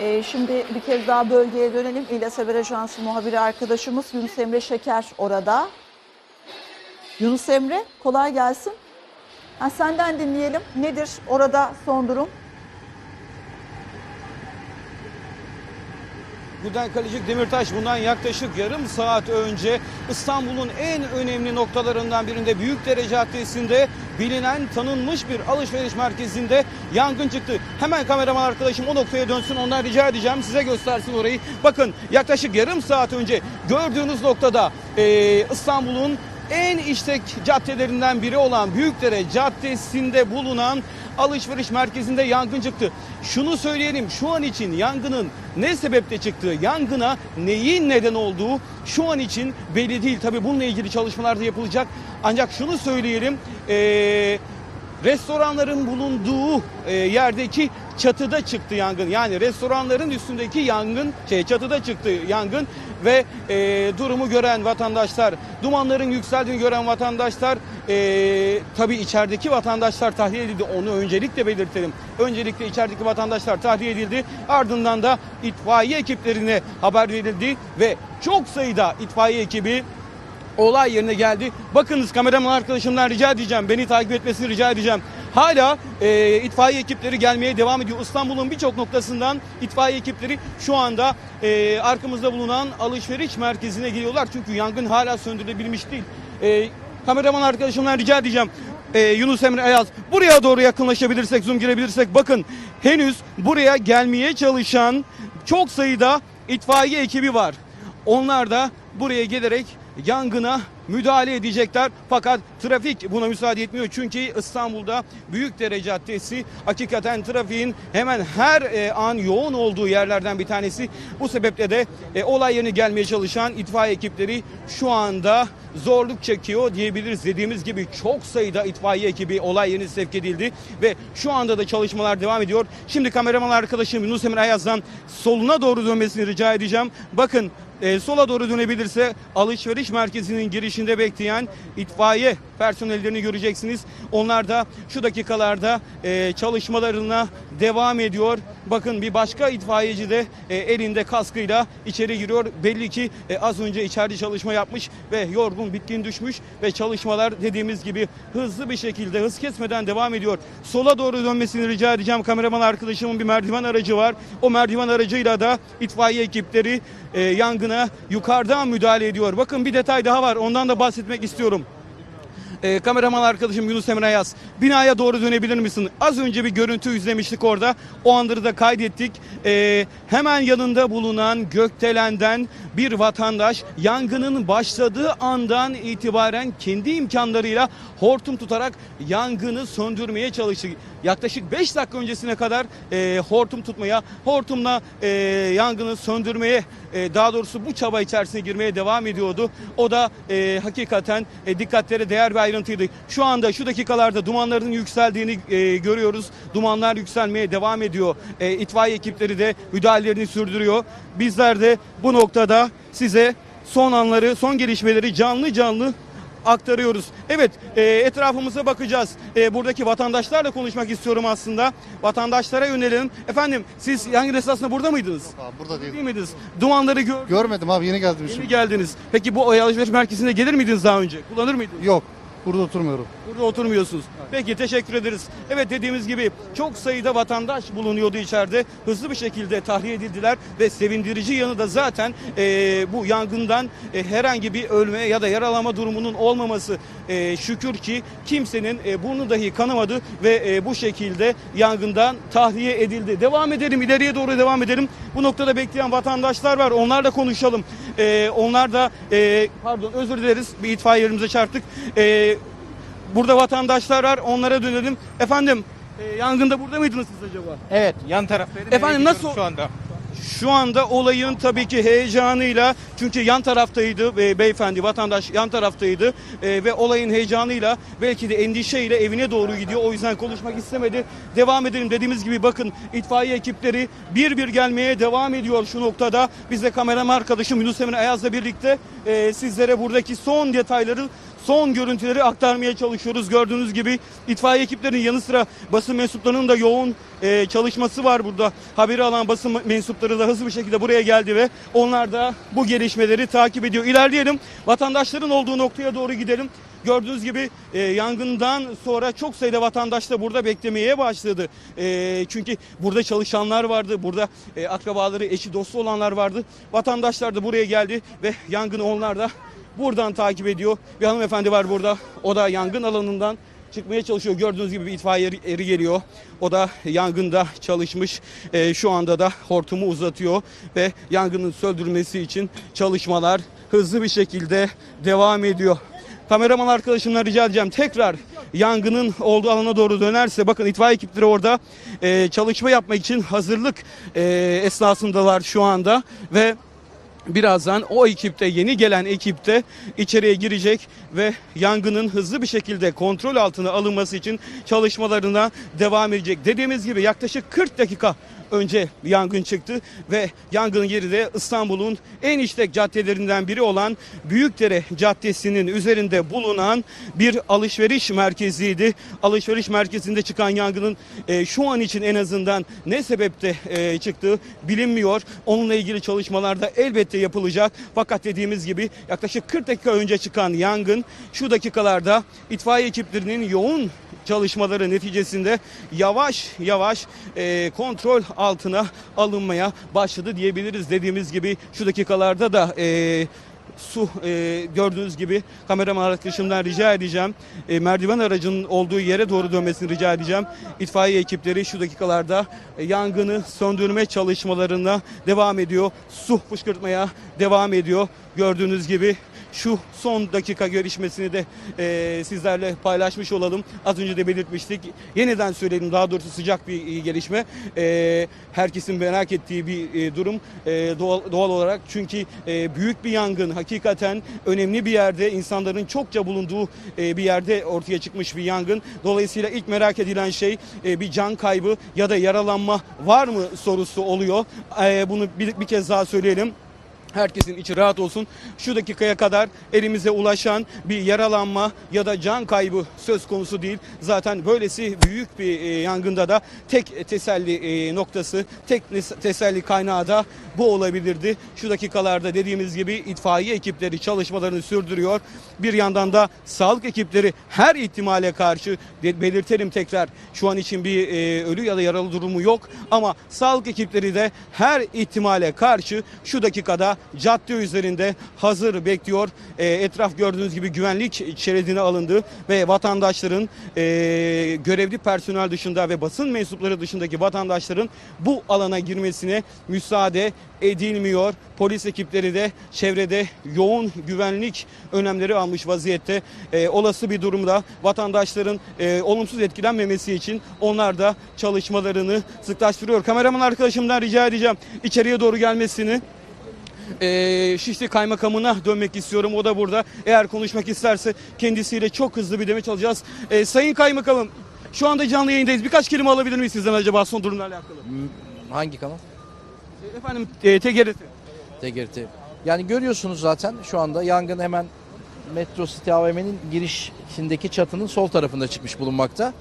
Ee, şimdi bir kez daha bölgeye dönelim. İlyas Haber Ajansı muhabiri arkadaşımız Yunus Emre Şeker orada. Yunus Emre kolay gelsin. Ha, senden dinleyelim. Nedir orada son durum? Gülden Kalecik Demirtaş bundan yaklaşık yarım saat önce İstanbul'un en önemli noktalarından birinde Büyükdere Caddesi'nde bilinen tanınmış bir alışveriş merkezinde yangın çıktı. Hemen kameraman arkadaşım o noktaya dönsün ondan rica edeceğim size göstersin orayı. Bakın yaklaşık yarım saat önce gördüğünüz noktada eee, İstanbul'un en işlek caddelerinden biri olan Büyükdere Caddesi'nde bulunan alışveriş merkezinde yangın çıktı. Şunu söyleyelim şu an için yangının ne sebeple çıktığı, yangına neyin neden olduğu şu an için belli değil. Tabii bununla ilgili çalışmalar da yapılacak. Ancak şunu söyleyelim. eee restoranların bulunduğu yerdeki çatıda çıktı yangın. Yani restoranların üstündeki yangın, şey çatıda çıktı yangın ve e, durumu gören vatandaşlar, dumanların yükseldiğini gören vatandaşlar, e, tabii içerideki vatandaşlar tahliye edildi. Onu öncelikle belirtelim. Öncelikle içerideki vatandaşlar tahliye edildi. Ardından da itfaiye ekiplerine haber verildi ve çok sayıda itfaiye ekibi olay yerine geldi. Bakınız kameraman arkadaşımdan rica edeceğim. Beni takip etmesini rica edeceğim. Hala e, itfaiye ekipleri gelmeye devam ediyor. İstanbul'un birçok noktasından itfaiye ekipleri şu anda e, arkamızda bulunan alışveriş merkezine geliyorlar. Çünkü yangın hala söndürülebilmiş değil. E, kameraman arkadaşımdan rica edeceğim. E, Yunus Emre Ayaz buraya doğru yakınlaşabilirsek, zoom girebilirsek bakın henüz buraya gelmeye çalışan çok sayıda itfaiye ekibi var. Onlar da buraya gelerek yangına müdahale edecekler. Fakat trafik buna müsaade etmiyor. Çünkü İstanbul'da Büyükdere Caddesi hakikaten trafiğin hemen her e, an yoğun olduğu yerlerden bir tanesi. Bu sebeple de e, olay yerine gelmeye çalışan itfaiye ekipleri şu anda zorluk çekiyor diyebiliriz. Dediğimiz gibi çok sayıda itfaiye ekibi olay yerine sevk edildi ve şu anda da çalışmalar devam ediyor. Şimdi kameraman arkadaşım Yunus Emre Ayaz'dan soluna doğru dönmesini rica edeceğim. Bakın e, sola doğru dönebilirse alışveriş merkezinin girişinde bekleyen itfaiye personellerini göreceksiniz. Onlar da şu dakikalarda e, çalışmalarına devam ediyor. Bakın bir başka itfaiyeci de e, elinde kaskıyla içeri giriyor. Belli ki e, az önce içeride çalışma yapmış ve yorgun, bitkin düşmüş ve çalışmalar dediğimiz gibi hızlı bir şekilde hız kesmeden devam ediyor. Sola doğru dönmesini rica edeceğim. Kameraman arkadaşımın bir merdiven aracı var. O merdiven aracıyla da itfaiye ekipleri e, yangına yukarıdan müdahale ediyor. Bakın bir detay daha var. Ondan da bahsetmek istiyorum. E, kameraman arkadaşım Yunus Emre Yaz. Binaya doğru dönebilir misin? Az önce bir görüntü izlemiştik orada. O anları da kaydettik. E, hemen yanında bulunan Gökdelen'den bir vatandaş yangının başladığı andan itibaren kendi imkanlarıyla hortum tutarak yangını söndürmeye çalıştı. Yaklaşık 5 dakika öncesine kadar e, hortum tutmaya, hortumla e, yangını söndürmeye, e, daha doğrusu bu çaba içerisine girmeye devam ediyordu. O da e, hakikaten e, dikkatlere değer bir ayrıntıydı. Şu anda şu dakikalarda dumanların yükseldiğini e, görüyoruz. Dumanlar yükselmeye devam ediyor. E, itfaiye ekipleri de müdahalelerini sürdürüyor. Bizler de bu noktada size son anları, son gelişmeleri canlı canlı aktarıyoruz. Evet e, etrafımıza bakacağız. E, buradaki vatandaşlarla konuşmak istiyorum aslında. Vatandaşlara yönelelim. Efendim siz yangın esnasında burada mıydınız? Abi burada değil. Değil miydiniz? Dumanları gör Görmedim abi yeni geldim Yeni şimdi. geldiniz. Peki bu alışveriş merkezine gelir miydiniz daha önce? Kullanır mıydınız? Yok burada oturmuyorum. Burada oturmuyorsunuz. Peki teşekkür ederiz. Evet dediğimiz gibi çok sayıda vatandaş bulunuyordu içeride. Hızlı bir şekilde tahliye edildiler ve sevindirici yanı da zaten e, bu yangından e, herhangi bir ölme ya da yaralama durumunun olmaması. E, şükür ki kimsenin e, burnu dahi kanamadı ve e, bu şekilde yangından tahliye edildi. Devam edelim ileriye doğru devam edelim. Bu noktada bekleyen vatandaşlar var. Onlarla konuşalım. E, onlar da e, pardon özür dileriz bir itfaiye yerimize çarptık. E, Burada vatandaşlar var onlara dönelim. Efendim e, yangında burada mıydınız siz acaba? Evet yan taraftaydım. Efendim, nasıl- Şu anda. Şu anda olayın tabii ki heyecanıyla çünkü yan taraftaydı e, beyefendi vatandaş yan taraftaydı e, ve olayın heyecanıyla belki de endişeyle evine doğru gidiyor. O yüzden konuşmak istemedi. Devam edelim dediğimiz gibi bakın itfaiye ekipleri bir bir gelmeye devam ediyor şu noktada. Biz de kameraman arkadaşım Yunus Emre Ayaz'la birlikte e, sizlere buradaki son detayları son görüntüleri aktarmaya çalışıyoruz. Gördüğünüz gibi itfaiye ekiplerinin yanı sıra basın mensuplarının da yoğun e, çalışması var burada. Haberi alan basın mensupları da hızlı bir şekilde buraya geldi ve onlar da bu gelişmeleri takip ediyor. İlerleyelim. Vatandaşların olduğu noktaya doğru gidelim. Gördüğünüz gibi e, yangından sonra çok sayıda vatandaş da burada beklemeye başladı. E, çünkü burada çalışanlar vardı, burada e, akrabaları, eşi, dostu olanlar vardı. Vatandaşlar da buraya geldi ve yangını onlar da buradan takip ediyor. Bir hanımefendi var burada. O da yangın alanından çıkmaya çalışıyor. Gördüğünüz gibi bir itfaiye eri- geliyor. O da yangında çalışmış. E, şu anda da hortumu uzatıyor ve yangının söndürülmesi için çalışmalar hızlı bir şekilde devam ediyor. Kameraman arkadaşımdan rica edeceğim tekrar yangının olduğu alana doğru dönerse bakın itfaiye ekipleri orada e, çalışma yapmak için hazırlık e, esnasındalar şu anda ve Birazdan o ekipte yeni gelen ekipte içeriye girecek ve yangının hızlı bir şekilde kontrol altına alınması için çalışmalarına devam edecek. Dediğimiz gibi yaklaşık 40 dakika önce yangın çıktı ve yangının yeri de İstanbul'un en işlek caddelerinden biri olan Büyükdere Caddesi'nin üzerinde bulunan bir alışveriş merkeziydi. Alışveriş merkezinde çıkan yangının e, şu an için en azından ne sebepte e, çıktığı bilinmiyor. Onunla ilgili çalışmalar da elbette yapılacak. Fakat dediğimiz gibi yaklaşık 40 dakika önce çıkan yangın şu dakikalarda itfaiye ekiplerinin yoğun çalışmaları neticesinde yavaş yavaş e, kontrol altına alınmaya başladı diyebiliriz. Dediğimiz gibi şu dakikalarda da e, su e, gördüğünüz gibi kameraman arkadaşımdan rica edeceğim. E, merdiven aracının olduğu yere doğru dönmesini rica edeceğim. İtfaiye ekipleri şu dakikalarda e, yangını söndürme çalışmalarına devam ediyor. Su fışkırtmaya devam ediyor. Gördüğünüz gibi şu son dakika gelişmesini de e, sizlerle paylaşmış olalım. Az önce de belirtmiştik. Yeniden söyleyelim daha doğrusu sıcak bir e, gelişme. E, herkesin merak ettiği bir e, durum e, doğal, doğal olarak. Çünkü e, büyük bir yangın hakikaten önemli bir yerde insanların çokça bulunduğu e, bir yerde ortaya çıkmış bir yangın. Dolayısıyla ilk merak edilen şey e, bir can kaybı ya da yaralanma var mı sorusu oluyor. E, bunu bir, bir kez daha söyleyelim. Herkesin içi rahat olsun. Şu dakikaya kadar elimize ulaşan bir yaralanma ya da can kaybı söz konusu değil. Zaten böylesi büyük bir e, yangında da tek teselli e, noktası, tek teselli kaynağı da bu olabilirdi. Şu dakikalarda dediğimiz gibi itfaiye ekipleri çalışmalarını sürdürüyor. Bir yandan da sağlık ekipleri her ihtimale karşı belirtelim tekrar şu an için bir e, ölü ya da yaralı durumu yok ama sağlık ekipleri de her ihtimale karşı şu dakikada cadde üzerinde hazır bekliyor. E, etraf gördüğünüz gibi güvenlik şeridine alındı ve vatandaşların e, görevli personel dışında ve basın mensupları dışındaki vatandaşların bu alana girmesine müsaade edilmiyor. Polis ekipleri de çevrede yoğun güvenlik önlemleri almış vaziyette. E, olası bir durumda vatandaşların e, olumsuz etkilenmemesi için onlar da çalışmalarını sıklaştırıyor. Kameraman arkadaşımdan rica edeceğim içeriye doğru gelmesini. Ee, Şişli Kaymakamına dönmek istiyorum. O da burada. Eğer konuşmak isterse kendisiyle çok hızlı bir demeç alacağız. Ee, Sayın Kaymakamım şu anda canlı yayındayız. Birkaç kelime alabilir miyiz sizden acaba son durumla alakalı? Hangi kanal? Ee, Efendim e, TGRT. TGRT. Yani görüyorsunuz zaten şu anda yangın hemen Metro City AVM'nin girişindeki çatının sol tarafında çıkmış bulunmakta.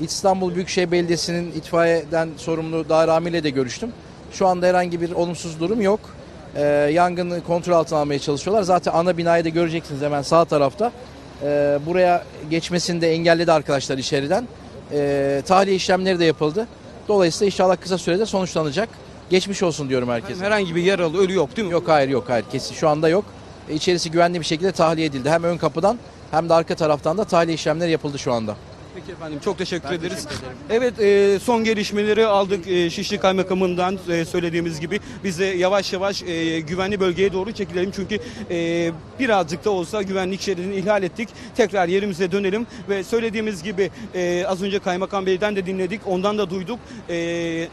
İstanbul Büyükşehir Belediyesi'nin itfaiyeden sorumlu daire amiriyle de görüştüm. Şu anda herhangi bir olumsuz durum yok. Ee, yangını kontrol altına almaya çalışıyorlar. Zaten ana binayı da göreceksiniz hemen sağ tarafta. Ee, buraya geçmesini de engelledi arkadaşlar içeriden. Ee, tahliye işlemleri de yapıldı. Dolayısıyla inşallah kısa sürede sonuçlanacak. Geçmiş olsun diyorum herkese. Herhangi bir yaralı ölü yok değil mi? Yok hayır yok hayır kesin şu anda yok. E, İçerisi güvenli bir şekilde tahliye edildi. Hem ön kapıdan hem de arka taraftan da tahliye işlemleri yapıldı şu anda. Peki efendim çok teşekkür ederiz. Evet e, son gelişmeleri aldık e, Şişli Kaymakamından e, söylediğimiz gibi. Biz de yavaş yavaş e, güvenli bölgeye doğru çekilelim. Çünkü e, birazcık da olsa güvenlik şeridini ihlal ettik. Tekrar yerimize dönelim ve söylediğimiz gibi e, az önce Kaymakam Bey'den de dinledik. Ondan da duyduk. E,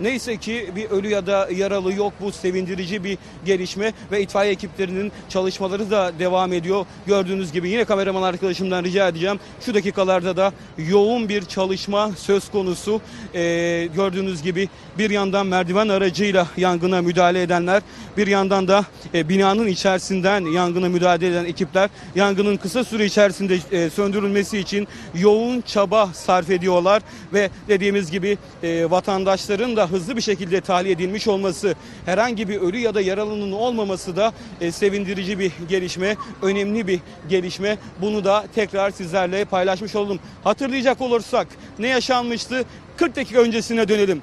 Neyse ki bir ölü ya da yaralı yok. Bu sevindirici bir gelişme ve itfaiye ekiplerinin çalışmaları da devam ediyor. Gördüğünüz gibi yine kameraman arkadaşımdan rica edeceğim. Şu dakikalarda da yoğun bir çalışma söz konusu. Ee, gördüğünüz gibi bir yandan merdiven aracıyla yangına müdahale edenler, bir yandan da e, binanın içerisinden yangına müdahale eden ekipler yangının kısa süre içerisinde e, söndürülmesi için yoğun çaba sarf ediyorlar ve dediğimiz gibi e, vatandaşların da hızlı bir şekilde tahliye edilmiş olması, herhangi bir ölü ya da yaralının olmaması da e, sevindirici bir gelişme, önemli bir gelişme. Bunu da tekrar sizlerle paylaşmış oldum. Hatırlayacak olursak ne yaşanmıştı? 40 dakika öncesine dönelim.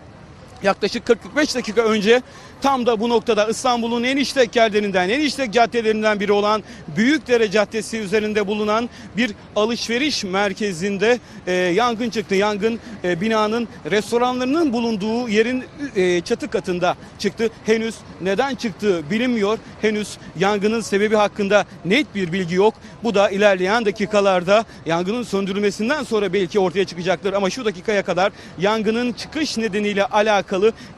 Yaklaşık 40-45 dakika önce tam da bu noktada İstanbul'un en işlek yerlerinden, en işlek caddelerinden biri olan Büyükdere Caddesi üzerinde bulunan bir alışveriş merkezinde e, yangın çıktı. Yangın e, binanın restoranlarının bulunduğu yerin e, çatı katında çıktı. Henüz neden çıktığı bilinmiyor. Henüz yangının sebebi hakkında net bir bilgi yok. Bu da ilerleyen dakikalarda yangının söndürülmesinden sonra belki ortaya çıkacaktır. Ama şu dakikaya kadar yangının çıkış nedeniyle alakalı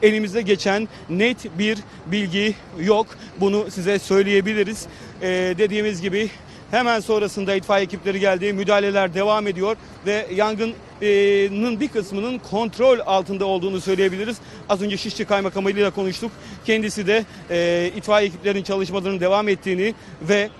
elimizde geçen net bir bilgi yok. Bunu size söyleyebiliriz. Ee, dediğimiz gibi hemen sonrasında itfaiye ekipleri geldi. Müdahaleler devam ediyor ve yangının bir kısmının kontrol altında olduğunu söyleyebiliriz. Az önce Şişli Kaymakamı ile konuştuk. Kendisi de e, itfaiye ekiplerinin çalışmalarının devam ettiğini ve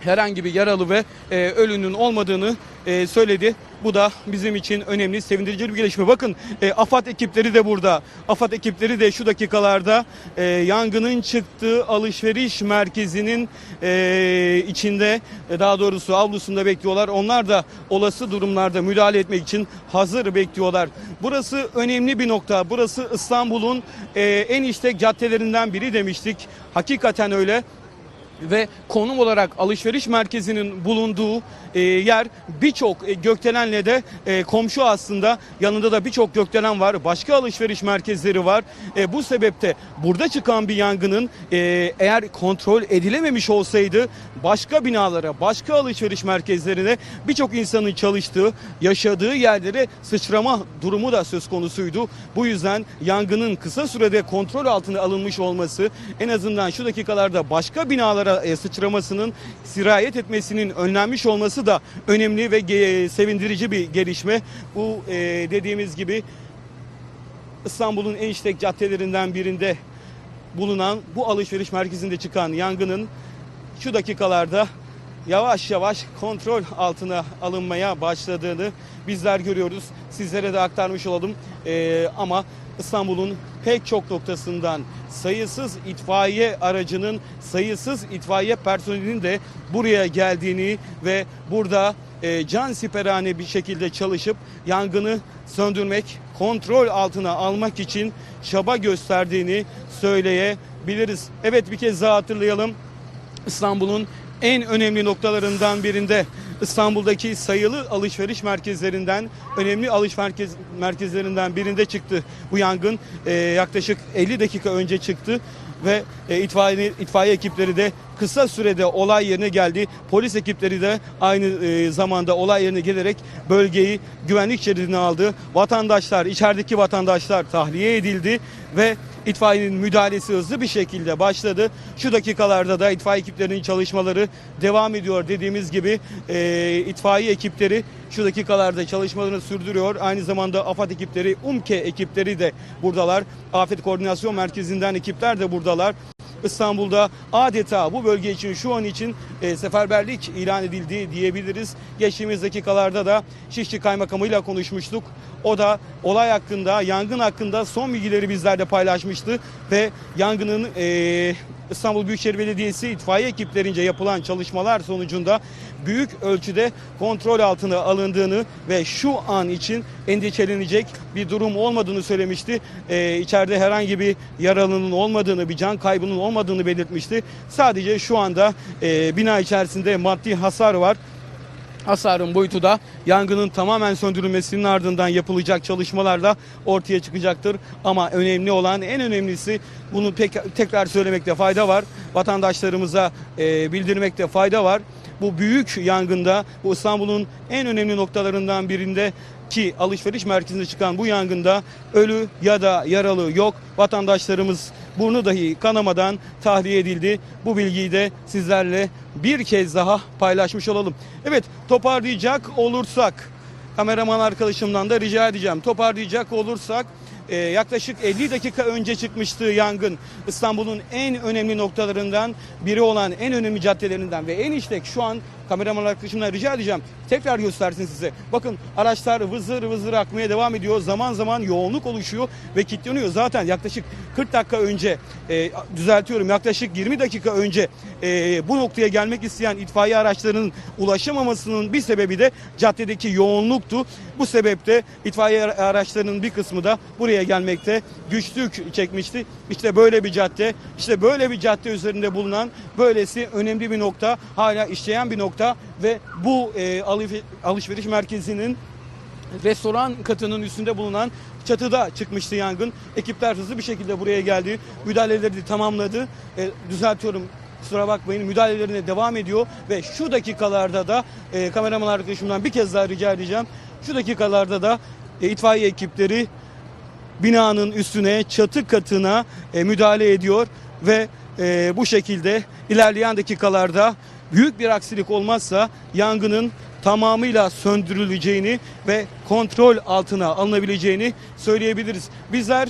herhangi bir yaralı ve e, ölünün olmadığını e, söyledi. Bu da bizim için önemli, sevindirici bir gelişme. Bakın e, AFAD ekipleri de burada. AFAD ekipleri de şu dakikalarda e, yangının çıktığı alışveriş merkezinin e, içinde e, daha doğrusu avlusunda bekliyorlar. Onlar da olası durumlarda müdahale etmek için hazır bekliyorlar. Burası önemli bir nokta. Burası İstanbul'un e, en işlek caddelerinden biri demiştik. Hakikaten öyle ve konum olarak alışveriş merkezinin bulunduğu e, yer birçok e, gökdelenle de e, komşu aslında. Yanında da birçok gökdelen var başka alışveriş merkezleri var. E, bu sebepte burada çıkan bir yangının e, eğer kontrol edilememiş olsaydı başka binalara başka alışveriş merkezlerine birçok insanın çalıştığı yaşadığı yerlere sıçrama durumu da söz konusuydu. Bu yüzden yangının kısa sürede kontrol altına alınmış olması en azından şu dakikalarda başka binalara e, sıçramasının sirayet etmesinin önlenmiş olması da önemli ve ge- sevindirici bir gelişme. Bu e, dediğimiz gibi İstanbul'un en işlek caddelerinden birinde bulunan bu alışveriş merkezinde çıkan yangının şu dakikalarda yavaş yavaş kontrol altına alınmaya başladığını bizler görüyoruz. Sizlere de aktarmış olalım. Ee, ama İstanbul'un pek çok noktasından sayısız itfaiye aracının, sayısız itfaiye personelinin de buraya geldiğini ve burada e, can siperhane bir şekilde çalışıp yangını söndürmek, kontrol altına almak için çaba gösterdiğini söyleyebiliriz. Evet bir kez daha hatırlayalım. İstanbul'un en önemli noktalarından birinde İstanbul'daki sayılı alışveriş merkezlerinden önemli alışveriş merkez, merkezlerinden birinde çıktı. Bu yangın e, yaklaşık 50 dakika önce çıktı ve e, itfaiye, itfaiye ekipleri de kısa sürede olay yerine geldi. Polis ekipleri de aynı e, zamanda olay yerine gelerek bölgeyi güvenlik şeridine aldı. Vatandaşlar, içerideki vatandaşlar tahliye edildi ve itfaiyenin müdahalesi hızlı bir şekilde başladı. Şu dakikalarda da itfaiye ekiplerinin çalışmaları devam ediyor. Dediğimiz gibi e, itfaiye ekipleri şu dakikalarda çalışmalarını sürdürüyor. Aynı zamanda AFAD ekipleri, UMKE ekipleri de buradalar. Afet Koordinasyon Merkezi'nden ekipler de buradalar. İstanbul'da adeta bu bölge için şu an için e, seferberlik ilan edildi diyebiliriz. Geçtiğimiz dakikalarda da Şişli Kaymakamı ile konuşmuştuk. O da olay hakkında, yangın hakkında son bilgileri bizlerle paylaşmıştı ve yangının e, İstanbul Büyükşehir Belediyesi itfaiye ekiplerince yapılan çalışmalar sonucunda büyük ölçüde kontrol altına alındığını ve şu an için endişelenecek bir durum olmadığını söylemişti. Ee, içeride herhangi bir yaralının olmadığını, bir can kaybının olmadığını belirtmişti. Sadece şu anda e, bina içerisinde maddi hasar var. Hasarın boyutu da yangının tamamen söndürülmesinin ardından yapılacak çalışmalarla ortaya çıkacaktır. Ama önemli olan en önemlisi bunu pek, tekrar söylemekte fayda var. Vatandaşlarımıza e, bildirmekte fayda var. Bu büyük yangında bu İstanbul'un en önemli noktalarından birinde ki alışveriş merkezinde çıkan bu yangında ölü ya da yaralı yok. Vatandaşlarımız burnu dahi kanamadan tahliye edildi. Bu bilgiyi de sizlerle bir kez daha paylaşmış olalım. Evet toparlayacak olursak kameraman arkadaşımdan da rica edeceğim. Toparlayacak olursak e, yaklaşık 50 dakika önce çıkmıştı yangın. İstanbul'un en önemli noktalarından biri olan en önemli caddelerinden ve en işlek şu an kameraman arkadaşımdan rica edeceğim. Tekrar göstersin size. Bakın araçlar vızır vızır akmaya devam ediyor. Zaman zaman yoğunluk oluşuyor ve kilitleniyor. Zaten yaklaşık 40 dakika önce e, düzeltiyorum yaklaşık 20 dakika önce e, bu noktaya gelmek isteyen itfaiye araçlarının ulaşamamasının bir sebebi de caddedeki yoğunluktu. Bu sebeple itfaiye araçlarının bir kısmı da buraya gelmekte güçlük çekmişti. İşte böyle bir cadde, işte böyle bir cadde üzerinde bulunan böylesi önemli bir nokta, hala işleyen bir nokta ve bu e, alışveriş merkezinin restoran katının üstünde bulunan çatıda çıkmıştı yangın. Ekipler hızlı bir şekilde buraya geldi. Müdahaleleri tamamladı. E, düzeltiyorum kusura bakmayın müdahalelerine devam ediyor ve şu dakikalarda da e, kameraman arkadaşımdan bir kez daha rica edeceğim. Şu dakikalarda da e, itfaiye ekipleri binanın üstüne çatı katına e, müdahale ediyor ve e, bu şekilde ilerleyen dakikalarda büyük bir aksilik olmazsa yangının tamamıyla söndürüleceğini ve kontrol altına alınabileceğini söyleyebiliriz. Bizler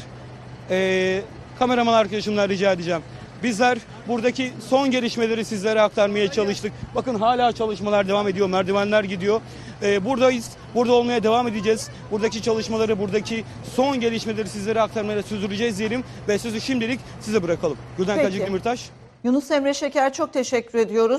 e, kameraman arkadaşımdan rica edeceğim. Bizler buradaki son gelişmeleri sizlere aktarmaya çalıştık. Bakın hala çalışmalar devam ediyor. Merdivenler gidiyor. Ee, buradayız. Burada olmaya devam edeceğiz. Buradaki çalışmaları, buradaki son gelişmeleri sizlere aktarmaya sürdüreceğiz diyelim. Ve sözü şimdilik size bırakalım. Gülden Peki. Kacık Demirtaş. Yunus Emre Şeker çok teşekkür ediyoruz.